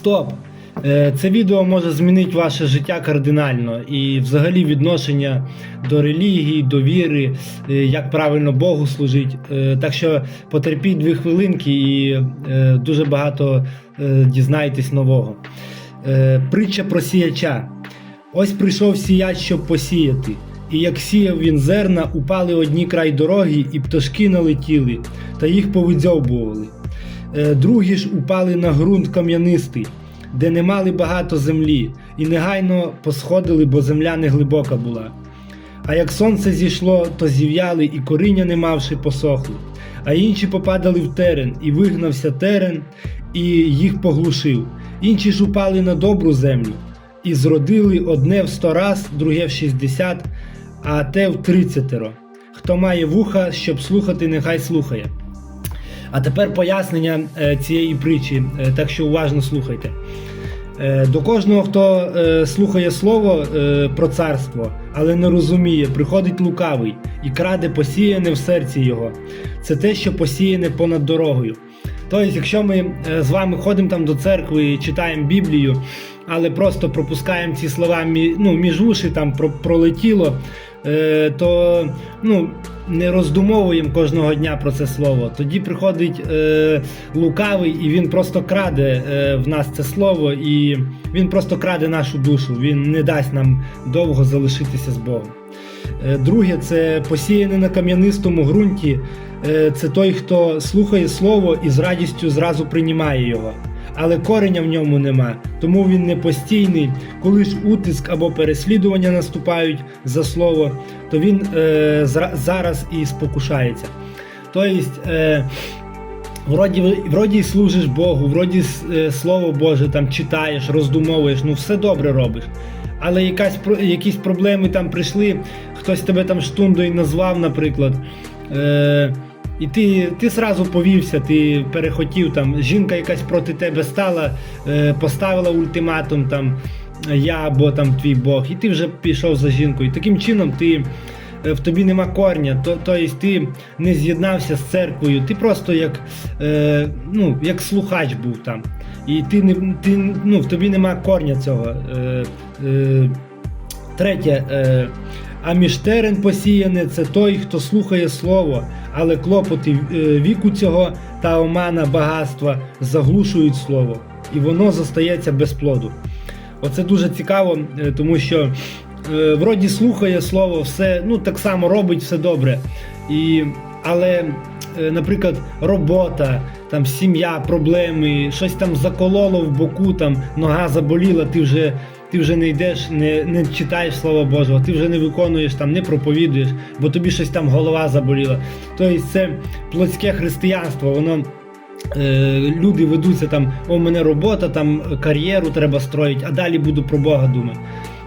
Стоп! Е, Це відео може змінити ваше життя кардинально і взагалі відношення до релігії, до віри, е, як правильно Богу служити. Е, Так що потерпіть дві хвилинки і дуже багато дізнаєтесь нового. Притча про сіяча. Ось прийшов сіяч, щоб посіяти. І як сіяв він зерна, упали одні край дороги, і пташки налетіли, та їх повидзьовбували. Е, Другі ж упали на ґрунт кам'янистий, де не мали багато землі, і негайно посходили, бо земля не глибока була. А як сонце зійшло, то зів'яли, і коріння не мавши посохли. А інші попадали в терен, і вигнався терен, і їх поглушив. Інші ж упали на добру землю, і зродили одне в сто раз, друге в шістдесят, а те в тридцятеро. Хто має вуха, щоб слухати, нехай слухає. А тепер пояснення е, цієї притчі, е, так що уважно слухайте. Е, До кожного, хто слухає слово про царство, але не розуміє, приходить лукавий і краде посіяне в серці його. Це те, що посіяне понад дорогою. Тобто, якщо ми з вами ходимо там до церкви і читаємо Біблію, але просто пропускаємо ці слова ну, між уші, там про- пролетіло, то ну, не роздумовуємо кожного дня про це слово. Тоді приходить е, лукавий і він просто краде е, в нас це слово, і він просто краде нашу душу. Він не дасть нам довго залишитися з Богом. Е, Друге, це посіяне на кам'янистому ґрунті. Е, Це той, хто слухає слово і з радістю зразу приймає його. Але кореня в ньому нема, тому він не постійний. Коли ж утиск або переслідування наступають за слово, то він е, зараз і спокушається. Тобто, е, вроді, вроді служиш Богу, вроді е, Слово Боже там читаєш, роздумовуєш, ну все добре робиш. Але якась, якісь проблеми там прийшли, хтось тебе там штундою назвав, наприклад. Е, і ти, ти сразу повівся, ти перехотів там, жінка якась проти тебе стала, е, поставила ультиматум там я або там твій Бог, і ти вже пішов за жінкою. Таким чином ти. е, В тобі нема корня, то, тобто ти не з'єднався з церквою, ти просто як, е, ну, як слухач був там. І ти не ти, ну, в тобі нема корня цього. Е, е, третє. Е, а між терен посіяне це той, хто слухає слово, але клопоти е, віку цього та омана багатства заглушують слово, і воно зостається без плоду. Оце дуже цікаво, е, тому що е, вроді слухає слово, все ну так само робить все добре. І, але, е, наприклад, робота, там сім'я, проблеми, щось там закололо в боку, там нога заболіла, ти вже. Ти вже не йдеш, не, не читаєш Слово Божого, ти вже не виконуєш там, не проповідуєш, бо тобі щось там голова заболіла. Тобто це плотське християнство, воно е, люди ведуться там, о, мене робота, там кар'єру треба строїти, а далі буду про Бога думати.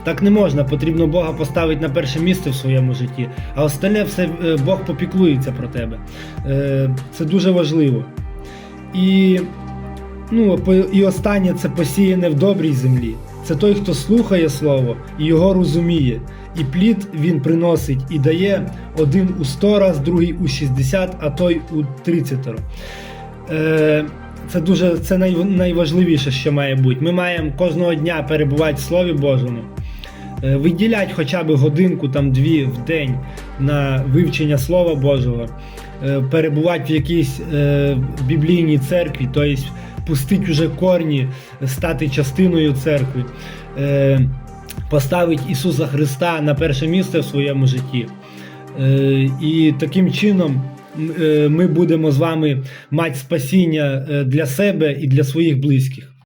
Так не можна, потрібно Бога поставити на перше місце в своєму житті, а остальне все е, Бог попіклується про тебе. Е, це дуже важливо. І, ну, і останнє це посіяне в добрій землі. Це той, хто слухає слово і його розуміє. І плід він приносить і дає один у 100 раз, другий у 60, а той у 30. Е, це дуже це най, найважливіше, що має бути. Ми маємо кожного дня перебувати в Слові Божому. Е, Виділять хоча б годинку, там дві в день на вивчення Слова Божого, Е, перебувати в якійсь е, біблійній церкві, тобто пустити уже корні, стати частиною церкви, е, поставити Ісуса Христа на перше місце в своєму житті. Е, І таким чином е, ми будемо з вами мати спасіння для себе і для своїх близьких.